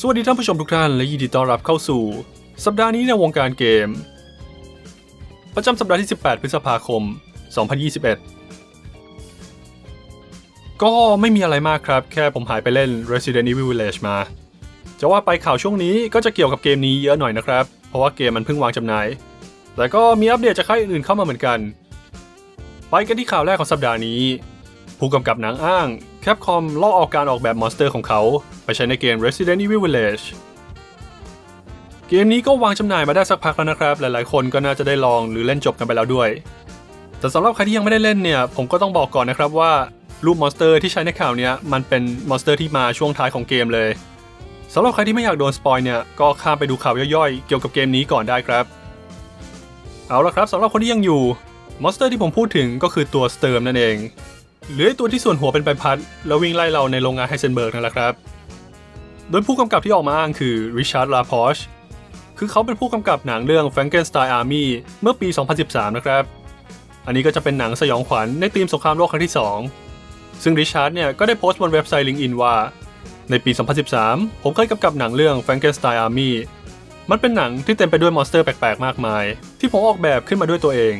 สวัสดีท่านผู้ชมทุกท่านและยินดีต้อนรับเข้าสู่ สัปดาห์นี้ในวงการเกม ประจำสัปดาห์ที่ 18 พฤษภาคม 2021 ก็ไม่มีอะไรมากครับ แค่ผมหายไปเล่น Resident Evil Village มา จะว่าไปข่าวช่วงนี้ก็จะเกี่ยวกับเกมนี้เยอะหน่อยนะครับ เพราะว่าเกมมันเพิ่งวางจำหน่าย แต่ก็มีอัปเดตจากค่ายอื่นๆเข้ามาเหมือนกัน ไปกันที่ข่าวแรกของสัปดาห์นี้ ผู้กำกับหนังอ้าง Capcom ลอกเอาการออกแบบมอนสเตอร์ของเขา ไปใช้ในเกม Resident Evil Village เกมนี้ก็วางจำหน่ายมาได้สักพักแล้วนะครับ หลายๆ คนก็น่าจะได้ลองหรือเล่นจบกันไปแล้วด้วย แต่สำหรับใครที่ยังไม่ได้เล่นเนี่ย ผมก็ต้องบอกก่อนนะครับว่ารูปมอนสเตอร์ที่ใช้ในข่าวเนี้ยมันเป็นมอนสเตอร์ที่มาช่วงท้ายของเกมเลยสำหรับใครที่ไม่อยากโดนสปอยเนี่ย ก็ข้ามไปดูข่าวย่อยๆ เกี่ยวกับเกมนี้ก่อนได้ครับ เอาละครับสำหรับคนที่ยังอยู่มอนสเตอร์ที่ผมพูดถึงก็คือตัวสเติร์มนั่นเอง หรือตัวที่ส่วนหัวเป็นใบพัด แล้ววิ่งไล่เราในโรงงานไฮเซนเบิร์กนั่นแหละครับ โดยผู้กำกับที่ออกมาอ้างคือริชาร์ดลาพอชคือเขาเป็นผู้กำกับหนังเรื่อง Frankenstein Army เมื่อปี 2013 นะครับ อันนี้ก็จะเป็นหนังสยองขวัญในธีมสงครามโลกครั้งที่ 2 ซึ่งริชาร์ดเนี่ยก็ได้โพสต์บนเว็บไซต์ LinkedIn ว่า ในปี 2013 ผมเคยกำกับหนังเรื่อง Frankenstein Army มันเป็นหนังที่เต็มไปด้วยมอนสเตอร์แปลกๆ มากมาย ที่ผมออกแบบขึ้นมาด้วยตัวเอง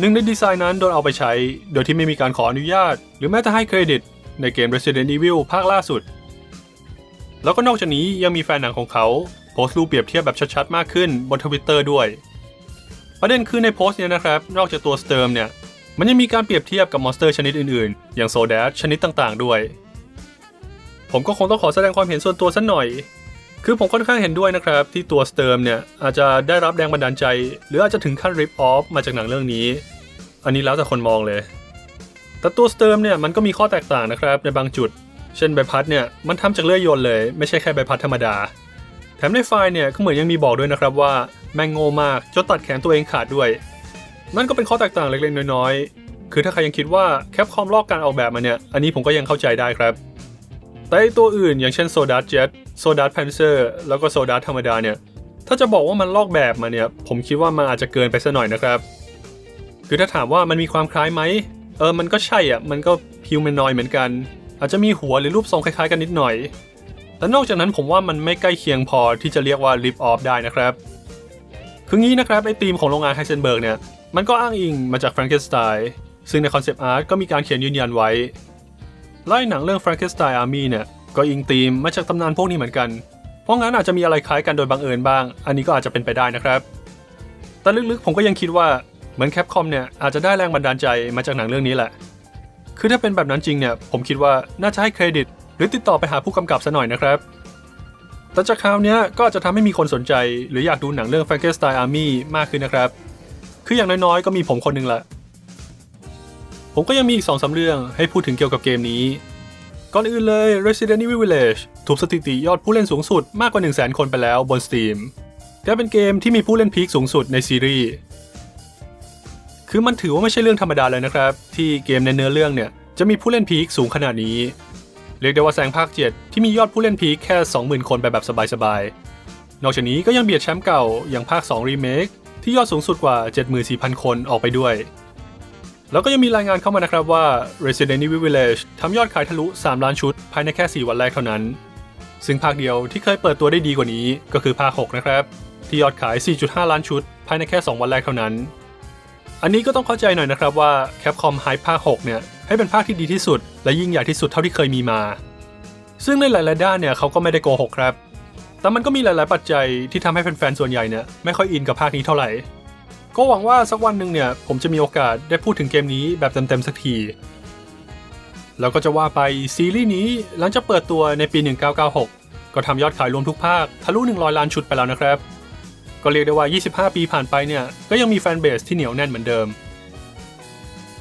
หนึ่งในดีไซน์นั้นโดนเอาไปใช้ โดยที่ไม่มีการขออนุญาต หรือแม้แต่ให้เครดิต ในเกม Resident Evil ภาคล่าสุด แล้วก็นอกจากนี้ยังมีแฟนหนังของเขาโพสต์รูปเปรียบเทียบแบบชัดๆ มากขึ้นบนทวิตเตอร์ด้วย ประเด็นคือในโพสต์เนี้ยนะครับ นอกจากตัวสเติร์มเนี่ย มันยังมีการเปรียบเทียบกับมอนสเตอร์ชนิดอื่นๆ อย่างโซดาชนิดต่างๆ ด้วย ผมก็คงต้องขอแสดงความเห็นส่วนตัวสักหน่อย คือผมค่อนข้างเห็นด้วยนะครับ ที่ตัวสเติร์มเนี่ยอาจจะได้รับแรงบันดาลใจ หรืออาจจะถึงขั้นริปออฟมาจากหนังเรื่องนี้ อันนี้แล้วแต่คนมองเลย แต่ตัวสเติร์มเนี่ยมันก็มีข้อแตกต่างนะครับในบางจุด เช่นใบพัดเนี่ยมันทำจากเลื่อยยนต์เลย ไม่ใช่แค่ใบพัดธรรมดา แถมในไฟล์เนี่ยก็เหมือนยังมีบอกด้วยนะครับว่าแม่งโง่มากจนตัดแขนตัวเองขาดด้วย นั่นก็เป็นข้อแตกต่างเล็กๆน้อยๆ คือถ้าใครยังคิดว่าแคปคอมลอกการออกแบบมาเนี่ย อันนี้ผมก็ยังเข้าใจได้ครับ แต่ไอตัวอื่นอย่างเช่นโซดาเจ็ตโซดาแพนเซอร์แล้วก็โซดาธรรมดาเนี่ย ถ้าจะบอกว่ามันลอกแบบมาเนี่ย ผมคิดว่ามันอาจจะเกินไปสักหน่อยนะครับ คือถ้าถามว่ามันมีความคล้ายไหม เออ มันก็ใช่อะ มันก็ฮิวแมนนอยเหมือนกัน อาจจะมีหัวหรือรูปทรงคล้ายๆกันนิดหน่อย แต่นอกจากนั้นผมว่ามันไม่ใกล้เคียงพอที่จะเรียกว่าริปออฟได้นะครับ คืองี้นะครับไอธีมของโรงงานไฮเซนเบิร์กเนี่ย มันก็อ้างอิงมาจากแฟรงเกนสไตน์ซึ่งในคอนเซปต์อาร์ตก็มีการเขียนยืนยันไว้ ไล่หนังเรื่อง Frankenstein Army เนี่ยก็อิงธีมมาจากตำนานพวกนี้เหมือนกัน เพราะงั้นอาจจะมีอะไรคล้ายกันโดยบังเอิญบ้าง อันนี้ก็อาจจะเป็นไปได้นะครับ แต่ลึกๆผมก็ยังคิดว่าเหมือนแคปคอมเนี่ยอาจจะได้แรงบันดาลใจมาจากหนังเรื่องนี้แหละ คือถ้าเป็นแบบนั้นจริงเนี่ยผมคิดว่าน่าจะให้เครดิต หรือติดต่อไปหาผู้กำกับซะหน่อยนะครับ แต่จากคราวนี้ก็อาจจะทำให้มีคนสนใจ หรืออยากดูหนังเรื่อง Frankenstein Army มากขึ้นนะครับ คืออย่างน้อยๆก็มีผมคนหนึ่งแหละ ผมก็ยังมีอีกสองสาเรื่องให้พูดถึงเกี่ยวกับเกมนี้ ก่อนอื่นเลย Resident Evil Village ถูกสถิติยอดผู้เล่นสูงสุดมากกว่า 1 0 0 0 0 0 คนไปแล้วบน Steam กลายเป็นเกมที่มีผู้เล่นพีคสูงสุดในซีรีส์ คือมันถือว่าไม่ใช่เรื่องธรรมดาเลยนะครับ ที่เกมในเนื้อเรื่องเนี่ยจะมีผู้เล่นพีคสูงขนาดนี้ เรียกได้ว่าแซงภาค 7 ที่มียอดผู้เล่นพีคแค่ 20,000 คนไปแบบสบายๆ นอกจากนี้ก็ยังเบียดแชมป์เก่าอย่างภาค 2 Remake ที่ยอดสูงสุดกว่า 74,000 คนออกไปด้วย แล้วก็ยังมีรายงานเข้ามานะครับว่า Resident Evil Village ทำยอดขายทะลุ 3 ล้านชุด ภายในแค่ 4 วันแรกเท่านั้น ซึ่งภาคเดียวที่เคยเปิดตัวได้ดีกว่านี้ก็คือภาค 6 นะครับ ที่ยอดขาย 4.5 ล้านชุด ภายในแค่ 2 วันแรกเท่านั้น อันนี้ก็ต้องเข้าใจหน่อยนะครับว่า Capcom Hype ภาค 6 เนี่ย ให้เป็นภาคที่ดีที่สุด และยิ่งใหญ่ที่สุดเท่าที่เคยมีมา ซึ่งในหลายๆด้านเนี่ยเขาก็ไม่ได้โกหกครับ แต่มันก็มีหลาย ๆ ปัจจัยที่ทำให้แฟนๆส่วนใหญ่เนี่ยไม่ค่อยอินกับภาคนี้เท่าไหร่ ก็หวังว่าสักวันหนึ่งเนี่ย ผมจะมีโอกาสได้พูดถึงเกมนี้แบบเต็มๆสักที แล้วก็จะว่าไปซีรีส์นี้หลังจากเปิดตัวในปี 1996 ก็ทำยอดขายรวมทุกภาค ทะลุ 100 ล้านชุดไปแล้วนะครับ ก็เรียกได้ว่า 25 ปีผ่านไปเนี่ย ก็ยังมีแฟนเบสที่เหนียวแน่นเหมือนเดิม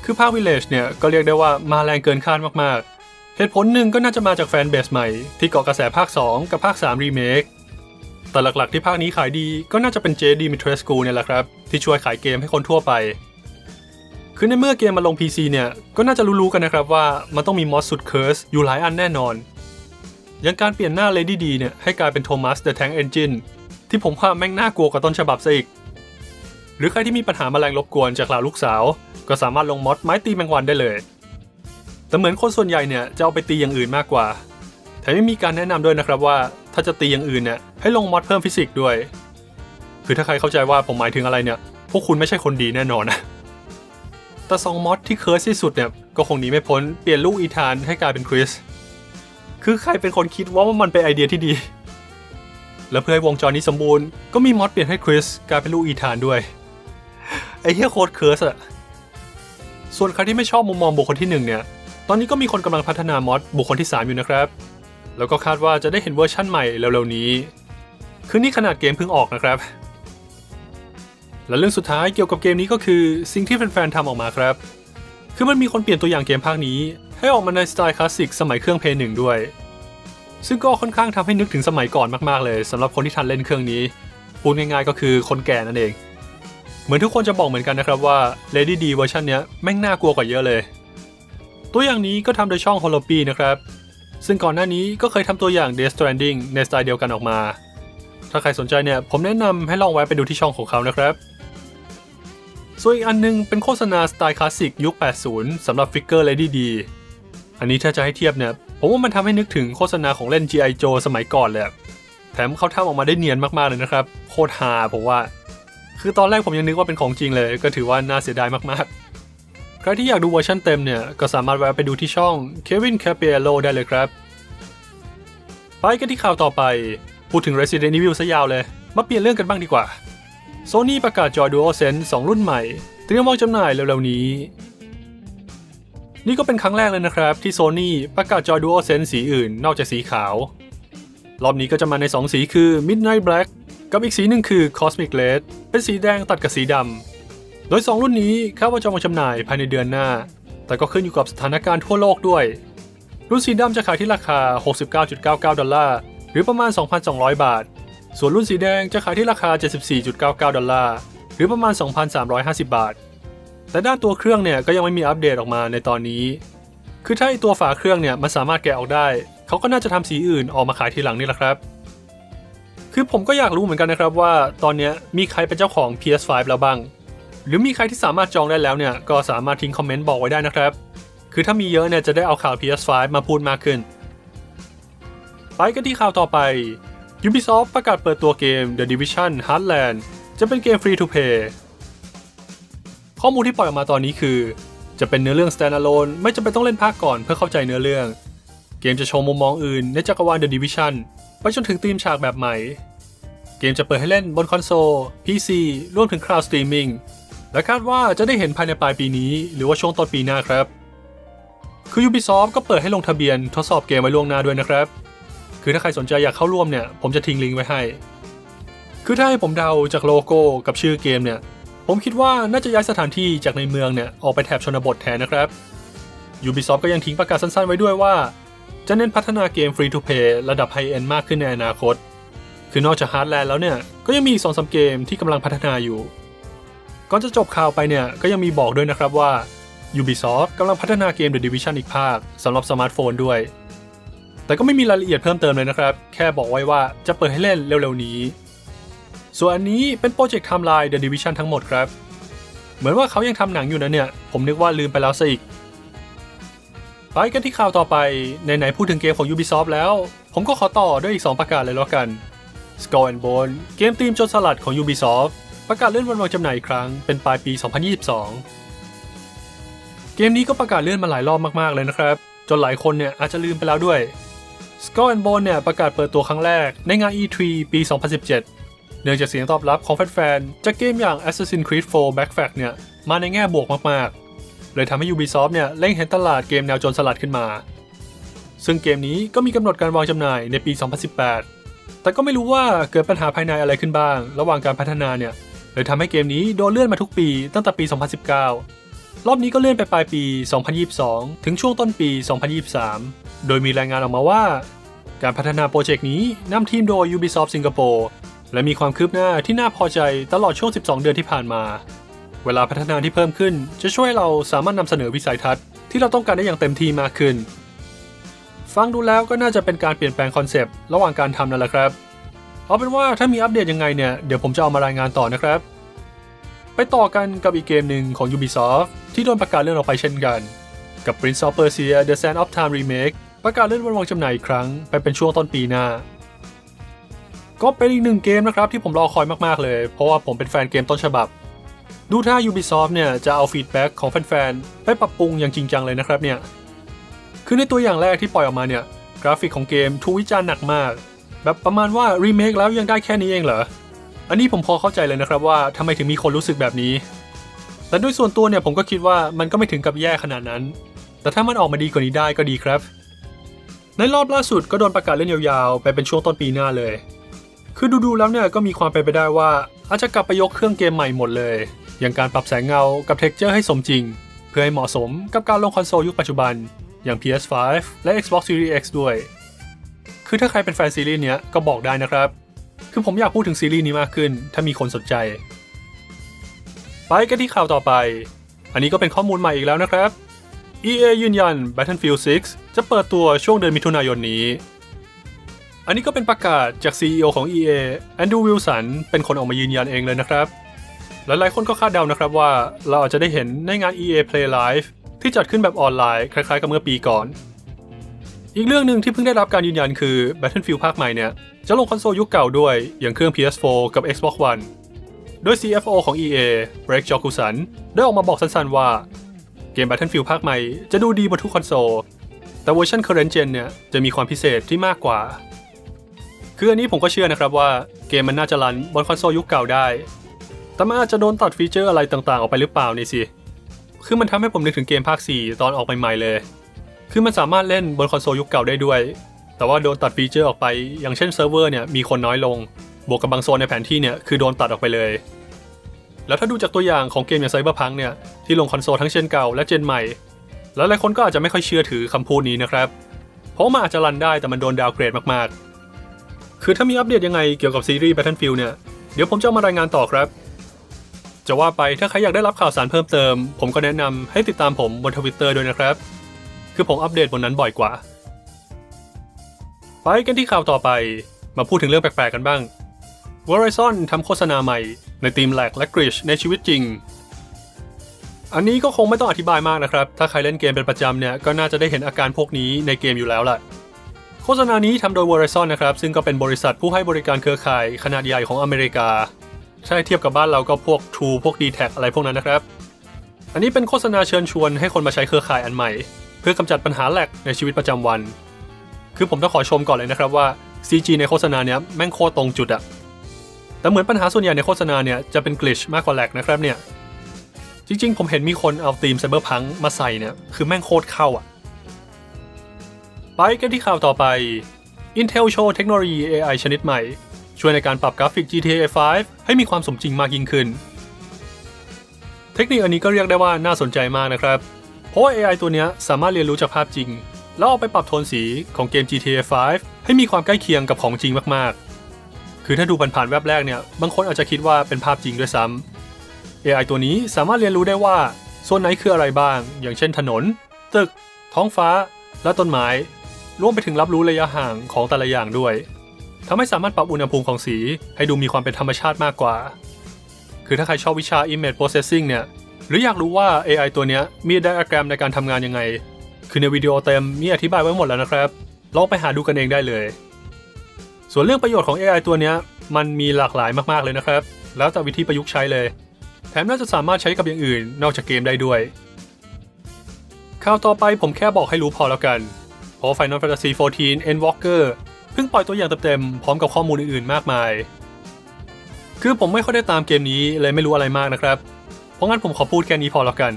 คือภาค Village เนี่ยก็เรียกได้ว่ามาแรงเกินคาดมากๆ เหตุผลหนึ่งก็น่าจะมาจากแฟนเบสใหม่ที่เกาะกระแสภาค 2 กับภาค 3 รีเมค แต่หลักๆที่ภาคนี้ขายดีก็น่าจะเป็นเจดีมิเทรสกูเนี่ยแหละครับ ที่ช่วยขายเกมให้คนทั่วไป คือในเมื่อเกมมาลง PC เนี่ย ก็น่าจะรู้ๆกันนะครับว่ามันต้องมีมอสสุดเคิร์สอยู่หลายอันแน่นอน อย่างการเปลี่ยนหน้า Lady D เนี่ยให้กลายเป็นโทมัสเดอะแทงเอนจินที่ผมว่าแม่งน่ากลัวกว่าต้นฉบับซะอีก หรือใครที่มีปัญหาแมลงรบกวนจากเหล่าลูกสาว ก็สามารถลงมอดไม้ตีแมงวันได้เลย แต่เหมือนคนส่วนใหญ่เนี่ยจะเอาไปตีอย่างอื่นมากกว่าแถมยังมีการแนะนำด้วยนะครับว่า ถ้าจะตีอย่างอื่นเนี่ยให้ลงมอดเพิ่มฟิสิกส์ด้วย คือถ้าใครเข้าใจว่าผมหมายถึงอะไรเนี่ย พวกคุณไม่ใช่คนดีแน่นอนนะแต่สองมอดที่เคิร์สที่สุดเนี่ยก็คงหนีไม่พ้นเปลี่ยนลูกอีธานให้กลายเป็นคริสคือใครเป็นคนคิดว่ามันเป็นไอเดียที่ดี แล้วเพื่อให้วงจรนี้สมบูรณ์ก็มีมอดเปลี่ยนให้คริสกลายเป็นลูกอีธานด้วยไอ้เหี้ยโคตรเคิร์สอะส่วนใครที่ไม่ชอบมุมมองบุคคลที่หนึ่งเนี่ยตอนนี้ก็มีคนกำลังพัฒนามอดบุคคลที่ 3 อยู่นะครับ แล้วก็คาดว่าจะได้เห็นเวอร์ชั่นใหม่เร็วๆนี้ คือนี่ขนาดเกมเพิ่งออกนะครับ และเรื่องสุดท้ายเกี่ยวกับเกมนี้ก็คือสิ่งที่แฟนๆทำออกมาครับ คือมันมีคนเปลี่ยนตัวอย่างเกมภาคนี้ ให้ออกมาในสไตล์คลาสสิกสมัยเครื่องเพย์หนึ่งด้วย ซึ่งก็ค่อนข้างทำให้นึกถึงสมัยก่อนมากๆเลยสำหรับคนที่ทันเล่นเครื่องนี้พูดง่ายๆก็คือคนแก่นั่นเอง เหมือนทุกคนจะบอกเหมือนกันนะครับว่า Lady D เวอร์ชันเนี้ยแม่งน่ากลัวกว่าเยอะเลย ตัวอย่างนี้ก็ทำโดยช่อง h o l o p y นะครับ ซึ่งก่อนหน้านี้ก็เคยทำตัวอย่าง Death Stranding ในสไตล์เดียวกันออกมา ถ้าใครสนใจเนี่ยผมแนะนำให้ลองแวะไปดูที่ช่องของเขานะครับ ส่วนอีกอันนึงเป็นโฆษณาสไตล์คลาสสิกยุค 80 สำหรับฟิกเกอร์ Lady D อันนี้ถ้าจะให้เทียบเนี่ยผมว่ามันทำให้นึกถึงโฆษณาของเล่น G.I. Joe สมัยก่อนเลยแถมเขาทำออกมาได้เนียนมากๆเลยนะครับ โคตรฮาผมว่า คือตอนแรกผมยังนึกว่าเป็นของจริงเลย ก็ถือว่าน่าเสียดายมากๆ รที่อยากดูเวอร์ชันเต็มเนี่ย ก็สามารถแวะไปดูที่ช่อง Kevin Capiello ได้เลยครับ ไปกันที่ข่าวต่อไป พูดถึง Resident Evil ซะยาวเลย มาเปลี่ยนเรื่องกันบ้างดีกว่า Sony ประกาศจอ DualSense 2 รุ่นใหม่ เตรียมวางจำหน่ายเร็วๆนี้ นี่ก็เป็นครั้งแรกเลยนะครับ ที่ Sony ประกาศจอ DualSense สีอื่น นอกจากสีขาว รอบนี้ก็จะมาใน 2 สีคือ Midnight Black กับอีกสีหนึ่งคือ Cosmic Red เป็นสีแดงตัดกับสีดำ โดย 2 รุ่นนี้คาดว่าจะมาจำหน่ายภายในเดือนหน้า แต่ก็ขึ้นอยู่กับสถานการณ์ทั่วโลกด้วย รุ่นสีดำจะขายที่ราคา 69.99 ดอลลาร์ หรือประมาณ 2,200 บาท ส่วนรุ่นสีแดงจะขายที่ราคา 74.99 ดอลลาร์ หรือประมาณ 2,350 บาท แต่ด้านตัวเครื่องเนี่ยก็ยังไม่มีอัปเดตออกมาในตอนนี้ คือถ้าไอตัวฝาเครื่องเนี่ยมันสามารถแกะออกได้ เขาก็น่าจะทำสีอื่นออกมาขายทีหลังนี่แหละครับคือผมก็อยากรู้เหมือนกันนะครับว่า ตอนนี้มีใครเป็นเจ้าของ PS5 แล้วบ้าง หรือมีใครที่สามารถจองได้แล้วเนี่ย ก็สามารถทิ้งคอมเมนต์บอกไว้ได้นะครับ คือถ้ามีเยอะเนี่ยจะได้เอาข่าว PS5 มาพูดมากขึ้น ไปกันที่ข่าวต่อไป Ubisoft ประกาศเปิดตัวเกม The Division Heartland จะเป็นเกม Free to Play ข้อมูลที่ปล่อยออกมาตอนนี้คือ จะเป็นเนื้อเรื่อง standalone ไม่จำเป็นต้องเล่นภาคก่อนเพื่อเข้าใจเนื้อเรื่อง เกมจะโชว์มุมมองอื่นในจักรวาล The Division ไปจนถึงธีมฉากแบบใหม่ เกมจะเปิดให้เล่นบนคอนโซล PC รวมถึง Cloud Streaming และคาดว่าจะได้เห็นภายในปลายปีนี้ หรือว่าช่วงต้นปีหน้าครับ คือ Ubisoft ก็เปิดให้ลงทะเบียนทดสอบเกมไว้ล่วงหน้าด้วยนะครับ คือถ้าใครสนใจอยากเข้าร่วมเนี่ย ผมจะทิ้งลิงก์ไว้ให้ คือถ้าให้ผมเดาจากโลโก้กับชื่อเกมเนี่ย ผมคิดว่าน่าจะย้ายสถานที่จากในเมืองเนี่ยออกไปแถบชนบทแทนนะครับ Ubisoft ก็ยังทิ้งประกาศสั้นๆไว้ด้วยว่า จะเน้นพัฒนาเกม Free to Play ระดับไฮเอนด์มากขึ้นในอนาคต คือนอกจาก Heartland แล้วเนี่ย ก็ยังมีอีกสองสามเกมที่กำลังพัฒนาอยู่ ก่อนจะจบข่าวไปเนี่ย ก็ยังมีบอกด้วยนะครับว่า Ubisoft กำลังพัฒนาเกม The Division อีกภาคสำหรับสมาร์ทโฟนด้วย แต่ก็ไม่มีรายละเอียดเพิ่มเติมเลยนะครับ แค่บอกไว้ว่าจะเปิดให้เล่นเร็วๆนี้ ส่วนอันนี้เป็นโปรเจกต์ไทม์ไลน์ The Division ทั้งหมดครับ เหมือนว่าเขายังทำหนังอยู่นะเนี่ย ผมนึกว่าลืมไปแล้วซะอีก ไปกันที่ข่าวต่อไปในไหนๆพูดถึงเกมของ Ubisoft แล้ว ผมก็ขอต่อด้วยอีก 2 ประกาศเลยแล้วกัน Skull and Bone เกมธีมโจรสลัดของ Ubisoft ประกาศเลื่อนวันวางจำหน่ายอีกครั้งเป็นปลายปี 2022 เกมนี้ก็ประกาศเลื่อนมาหลายรอบมากๆเลยนะครับ จนหลายคนเนี่ยอาจจะลืมไปแล้วด้วย Skull and Bone เนี่ยประกาศเปิดตัวครั้งแรกในงาน E3 ปี 2017 เนื่องจากเสียงตอบรับของแฟนๆ จากเกมอย่าง Assassin's Creed 4 Black Flag เนี่ยมาในแง่บวกมากๆ เลยทำให้ Ubisoft เนี่ยเล็งเห็นตลาดเกมแนวโจรสลัดขึ้นมา ซึ่งเกมนี้ก็มีกำหนดการวางจำหน่ายในปี 2018 แต่ก็ไม่รู้ว่าเกิดปัญหาภายในอะไรขึ้นบ้าง ระหว่างการพัฒนาเนี่ย เลยทำให้เกมนี้โดนเลื่อนมาทุกปีตั้งแต่ปี 2019 รอบนี้ก็เลื่อนไปปลายปี 2022 ถึงช่วงต้นปี 2023 โดยมีรายงานออกมาว่า การพัฒนาโปรเจกต์นี้นำทีมโดย Ubisoft สิงคโปร์และมีความคืบหน้าที่น่าพอใจตลอดช่วง 12 เดือนที่ผ่านมา เวลาพัฒนาที่เพิ่มขึ้น จะช่วยเราสามารถนำเสนอวิสัยทัศน์ที่เราต้องการได้อย่างเต็มที่มากขึ้น ฟังดูแล้วก็น่าจะเป็นการเปลี่ยนแปลงคอนเซปต์ระหว่างการทำนั่นแหละครับ เอาเป็นว่าถ้ามีอัปเดตยังไงเนี่ย เดี๋ยวผมจะเอามารายงานต่อนะครับ ไปต่อกันกับอีกเกมหนึ่งของ Ubisoft ที่โดนประกาศเลื่อนออกไปเช่นกัน กับ Prince of Persia: The Sand of Time Remake ประกาศเลื่อนวันวางจำหน่ายอีกครั้งไปเป็นช่วงต้นปีหน้า ก็เป็นอีกหนึ่งเกมนะครับที่ผมรอคอยมากๆเลย เพราะว่าผมเป็นแฟนเกมต้นฉบับ ดูถ้า Ubisoft เนี่ยจะเอาฟีดแบ็กของแฟนๆ ไปปรับปรุงอย่างจริงจังเลยนะครับเนี่ย คือในตัวอย่างแรกที่ปล่อยออกมาเนี่ยกราฟิกของเกมถูกวิจารณ์หนักมาก แบบประมาณว่ารีเมคแล้วยังได้แค่นี้เองเหรอ อันนี้ผมพอเข้าใจเลยนะครับว่าทำไมถึงมีคนรู้สึกแบบนี้ แต่ด้วยส่วนตัวเนี่ยผมก็คิดว่ามันก็ไม่ถึงกับแย่ขนาดนั้น แต่ถ้ามันออกมาดีกว่านี้ได้ก็ดีครับ ในรอบล่าสุดก็โดนประกาศเล่นยาวๆ ไปเป็นช่วงต้นปีหน้าเลย คือดูๆแล้วเนี่ยก็มีความเป็นไปได้ว่าอาจจะกลับไปยกเครื่องเกมใหม่หมดเลย อย่างการปรับแสงเงากับเท็กเจอร์ให้สมจริง เพื่อให้เหมาะสมกับการลงคอนโซลยุคปัจจุบัน อย่าง PS5 และ Xbox Series X ด้วย คือถ้าใครเป็นแฟนซีรีส์เนี้ยก็บอกได้นะครับ คือผมอยากพูดถึงซีรีส์นี้มากขึ้น ถ้ามีคนสนใจ ไปกันที่ข่าวต่อไป อันนี้ก็เป็นข้อมูลใหม่อีกแล้วนะครับ EA ยืนยัน Battlefield 6 จะเปิดตัวช่วงเดือนมิถุนายนนี้ อันนี้ก็เป็นประกาศจาก CEO ของ EA แอนดรูว์วิลสันเป็นคนออกมายืนยันเองเลยนะครับ หลายๆคนก็คาดเดานะครับว่าเราอาจจะได้เห็นในงาน EA Play Live ที่จัดขึ้นแบบออนไลน์คล้ายๆกับเมื่อปีก่อน อีกเรื่องหนึ่งที่เพิ่งได้รับการยืนยันคือ Battlefield ภาคใหม่เนี่ยจะลงคอนโซลยุคเก่าด้วยอย่างเครื่อง PS4 กับ Xbox One โดย CFO ของ EA Greg j o k u s o n ได้ออกมาบอกสั้นๆว่า เกม Battlefield ภาคใหม่จะดูดีบนทุกคอนโซล แต่เวอร์ชัน current gen เนี่ยจะมีความพิเศษที่มากกว่า คืออันนี้ผมก็เชื่อนะครับว่าเกมมันน่าจะรันบนคอนโซลยุคเก่าได้ แต่มันอาจจะโดนตัดฟีเจอร์อะไรต่างๆ ออกไปหรือเปล่านี่สิ คือมันทำให้ผมนึกถึงเกมภาค 4 ตอนออกใหม่ๆเลย คือมันสามารถเล่นบนคอนโซลยุคเก่าได้ด้วย แต่ว่าโดนตัดฟีเจอร์ออกไป อย่างเช่นเซิร์ฟเวอร์เนี่ยมีคนน้อยลง บวกกับบางโซนในแผนที่เนี่ยคือโดนตัดออกไปเลย แล้วถ้าดูจากตัวอย่างของเกมอย่างไซเบอร์พังเนี่ยที่ลงคอนโซลทั้งเจนเก่าและเจนใหม่ แล้วหลายคนก็อาจจะไม่ค่อยเชื่อถือคำพูดนี้นะครับ เพราะมันอาจจะรันได้แต่มันโดนดาวเกรดมากๆ คือถ้ามีอัปเดตยังไงเกี่ยวกับซีรีส์ Battlefield เนี่ยเดี๋ยวผมจะามารายงานต่อครับจะว่าไปถ้าใครอยากได้รับข่าวสารเพิ่มเติม ผมก็แนะนำให้ติดตามผมบนทวิตเตอร์ด้วยนะครับ คือผมอัปเดตบนนั้นบ่อยกว่า ไปกันที่ข่าวต่อไป มาพูดถึงเรื่องแปลกๆกันบ้าง Verizon ทำโฆษณาใหม่ ในทีมแลกและกริชในชีวิตจริง อันนี้ก็คงไม่ต้องอธิบายมากนะครับ ถ้าใครเล่นเกมเป็นประจำเนี่ย ก็น่าจะได้เห็นอาการพวกนี้ในเกมอยู่แล้วล่ะ โฆษณานี้ทำโดย Verizon นะครับ ซึ่งก็เป็นบริษัทผู้ให้บริการเครือข่ายขนาดใหญ่ของอเมริกา ใช่เทียบกับบ้านเราก็พวก True พวก d t แทอะไรพวกนั้นนะครับ อันนี้เป็นโฆษณาเชิญชวนให้คนมาใช้เครือข่ายอันใหม่ เพื่อกำจัดปัญหาแหลกในชีวิตประจำวัน คือผมต้องขอชมก่อนเลยนะครับว่า CG ในโฆษณาเนี้ยแม่งโคตรตรงจุดอะแต่เหมือนปัญหาส่วนใหญ่ในโฆษณาเนี่ยจะเป็นกลิชมากกว่าแหลกนะครับเนี่ย จริงๆ ผมเห็นมีคนเอาธีมไซเบอร์พังมาใส่เนี่ยคือแม่งโคตรเข้าอะไปกันที่ข่าวต่อไป Intel โชว์เทคโนโลยี AI ชนิดใหม่ ช่วยในการปรับกราฟิก GTA 5 ให้มีความสมจริงมากยิ่งขึ้น เทคนิคอันนี้ก็เรียกได้ว่าน่าสนใจมากนะครับ เพราะว่า AI ตัวนี้สามารถเรียนรู้จากภาพจริง แล้วเอาไปปรับโทนสีของเกม GTA 5 ให้มีความใกล้เคียงกับของจริงมากๆ คือถ้าดูผ่านๆแวบแรกเนี่ย บางคนอาจจะคิดว่าเป็นภาพจริงด้วยซ้ำ AI ตัวนี้สามารถเรียนรู้ได้ว่าโซนไหนคืออะไรบ้าง อย่างเช่นถนน ตึก ท้องฟ้า และต้นไม้รวมไปถึงรับรู้ระยะห่างของแต่ละอย่างด้วยทำให้สามารถปรับอุณหภูมิของสีให้ดูมีความเป็นธรรมชาติมากกว่า คือถ้าใครชอบวิชา Image Processing เนี่ย หรืออยากรู้ว่า AI ตัวนี้มีไดอะแกรมในการทำงานยังไง คือในวิดีโอเต็มมีอธิบายไว้หมดแล้วนะครับ ลองไปหาดูกันเองได้เลย ส่วนเรื่องประโยชน์ของ AI ตัวนี้มันมีหลากหลายมากๆเลยนะครับ แล้วแต่วิธีประยุกต์ใช้เลย แถมน่าจะสามารถใช้กับอย่างอื่น นอกจากเกมได้ด้วยข่าวต่อไปผมแค่บอกให้รู้พอแล้วกันเพราะ Final Fantasy 14 Endwalker เพิ่งปล่อยตัวอย่างเต็มๆพร้อมกับข้อมูลอื่นๆมากมาย คือผมไม่ค่อยได้ตามเกมนี้เลยไม่รู้อะไรมากนะครับ เพราะงั้นผมขอพูดแค่นี้พอแล้วกัน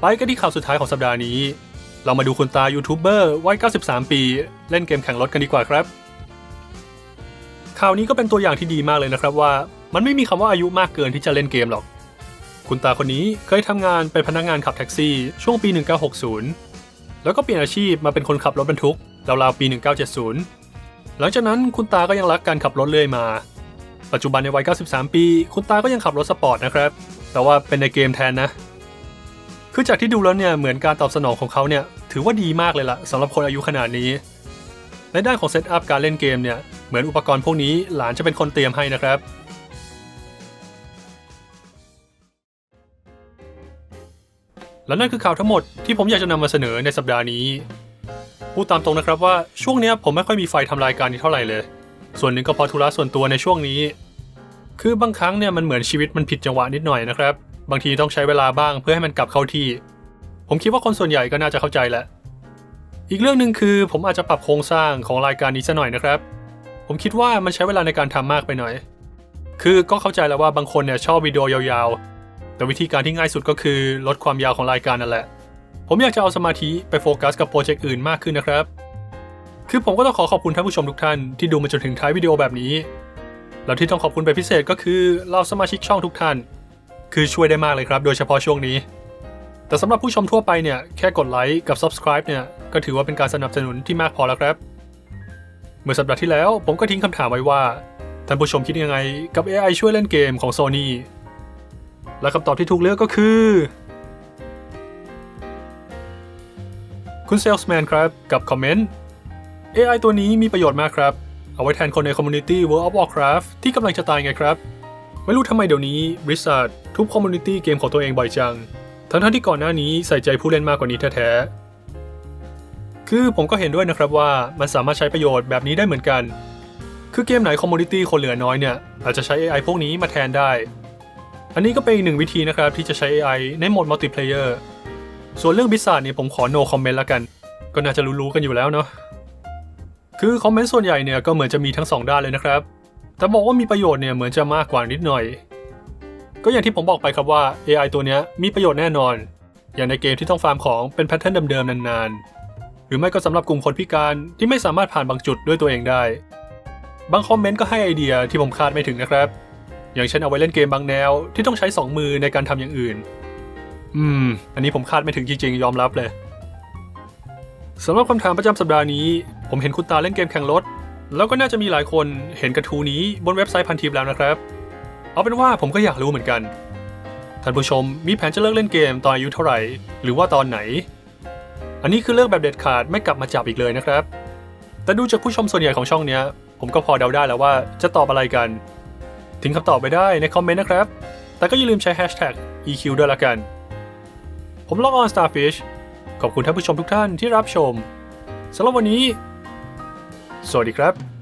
ไปกันที่ข่าวสุดท้ายของสัปดาห์นี้ เรามาดูคุณตายูทูบเบอร์วัย 93 ปี เล่นเกมแข่งรถกันดีกว่าครับ ข่าวนี้ก็เป็นตัวอย่างที่ดีมากเลยนะครับว่า มันไม่มีคำว่าอายุมากเกินที่จะเล่นเกมหรอก คุณตาคนนี้เคยทำงานเป็นพนักงานขับแท็กซี่ช่วงปี 1960 แล้วก็เปลี่ยนอาชีพมาเป็นคนขับรถบรรทุกราวๆปี 1970 หลังจากนั้นคุณตาก็ยังรักการขับรถเรื่อยมา ปัจจุบันในวัย 93 ปี คุณตาก็ยังขับรถสปอร์ตนะครับ แต่ว่าเป็นในเกมแทนนะ คือจากที่ดูแล้วเนี่ย เหมือนการตอบสนองของเขาเนี่ย ถือว่าดีมากเลยล่ะสำหรับคนอายุขนาดนี้ ในด้านของเซตอัพการเล่นเกมเนี่ย เหมือนอุปกรณ์พวกนี้หลานจะเป็นคนเตรียมให้นะครับและนั่นคือข่าวทั้งหมดที่ผมอยากจะนำมาเสนอในสัปดาห์นี้ พูดตามตรงนะครับว่าช่วงนี้ผมไม่ค่อยมีไฟทำรายการนี้เท่าไหร่เลย ส่วนหนึ่งก็เพราะธุระส่วนตัวในช่วงนี้ คือบางครั้งเนี่ยมันเหมือนชีวิตมันผิดจังหวะนิดหน่อยนะครับ บางทีต้องใช้เวลาบ้างเพื่อให้มันกลับเข้าที่ ผมคิดว่าคนส่วนใหญ่ก็น่าจะเข้าใจแหละ อีกเรื่องหนึ่งคือผมอาจจะปรับโครงสร้างของรายการนี้ซะหน่อยนะครับ ผมคิดว่ามันใช้เวลาในการทำมากไปหน่อย คือก็เข้าใจแล้วว่าบางคนเนี่ยชอบวิดีโอยาวๆ แต่วิธีการที่ง่ายสุดก็คือลดความยาวของรายการนั่นแหละ ผมอยากจะเอาสมาธิไปโฟกัสกับโปรเจกต์อื่นมากขึ้นนะครับ คือผมก็ต้องขอขอบคุณท่านผู้ชมทุกท่านที่ดูมาจนถึงท้ายวิดีโอแบบนี้ แล้วที่ต้องขอบคุณเป็นพิเศษก็คือเราสมาชิกช่องทุกท่าน คือช่วยได้มากเลยครับ โดยเฉพาะช่วงนี้ แต่สำหรับผู้ชมทั่วไปเนี่ยแค่กดไลค์กับ subscribe เนี่ยก็ถือว่าเป็นการสนับสนุนที่มากพอแล้วครับ เมื่อสัปดาห์ที่แล้วผมก็ทิ้งคำถามไว้ว่าท่านผู้ชมคิดยังไงกับ AI ช่วยเล่นเกมของ Sony และคำตอบที่ถูกเลือกก็คือ คุณ Salesman ครับกับคอมเมนต์ AI ตัวนี้มีประโยชน์มากครับ เอาไว้แทนคนในคอมมูนิตี้ World of Warcraft ที่กำลังจะตายไงครับ ไม่รู้ทำไมเดี๋ยวนี้ Blizzard ทุบคอมมูนิตี้เกมของตัวเองบ่อยจัง ทั้งๆที่ก่อนหน้านี้ใส่ใจผู้เล่นมากกว่านี้แท้ๆ คือผมก็เห็นด้วยนะครับว่ามันสามารถใช้ประโยชน์แบบนี้ได้เหมือนกัน คือเกมไหนคอมมูนิตี้คนเหลือน้อยเนี่ยอาจจะใช้ AI พวกนี้มาแทนได้ อันนี้ก็เป็นอีกหนึ่งวิธีนะครับที่จะใช้ AI ในโหมดมัลติเพลเยอร์ ส่วนเรื่องบิสซาร์เนี่ยผมขอ no comment ละกัน ก็น่าจะรู้ๆกันอยู่แล้วเนาะ คือคอมเมนต์ส่วนใหญ่เนี่ยก็เหมือนจะมีทั้งสองด้านเลยนะครับ แต่บอกว่ามีประโยชน์เนี่ยเหมือนจะมากกว่านิดหน่อย ก็อย่างที่ผมบอกไปครับว่า AI ตัวนี้มีประโยชน์แน่นอน อย่างในเกมที่ต้องฟาร์มของเป็นแพทเทิร์นเดิมๆนานๆ หรือไม่ก็สำหรับกลุ่มคนพิการที่ไม่สามารถผ่านบางจุดด้วยตัวเองได้ บางคอมเมนต์ก็ให้ไอเดียที่ผมคาดไม่ถึงนะครับ อย่างเช่นเอาไว้เล่นเกมบางแนวที่ต้องใช้สองมือในการทำอย่างอื่น อืม อันนี้ผมคาดไม่ถึงจริงๆยอมรับเลยสำหรับคำถามประจำสัปดาห์นี้ ผมเห็นคุณตาเล่นเกมแข่งรถ แล้วก็น่าจะมีหลายคนเห็นกระทู้นี้บนเว็บไซต์พันทิปแล้วนะครับ เอาเป็นว่าผมก็อยากรู้เหมือนกัน ท่านผู้ชมมีแผนจะเลิกเล่นเกมตอนอายุเท่าไหร่ หรือว่าตอนไหน อันนี้คือเลิกแบบเด็ดขาดไม่กลับมาจับอีกเลยนะครับ แต่ดูจากผู้ชมส่วนใหญ่ของช่องเนี้ย ผมก็พอเดาได้แล้วว่าจะตอบอะไรกัน ทิ้งคำตอบไปได้ในคอมเมนต์นะครับ แต่ก็อย่าลืมใช้ hashtag EQ ด้วยละกัน ผมล็อกออน Starfish ขอบคุณท่านผู้ชมทุกท่านที่รับชมสำหรับวันนี้ สวัสดีครับ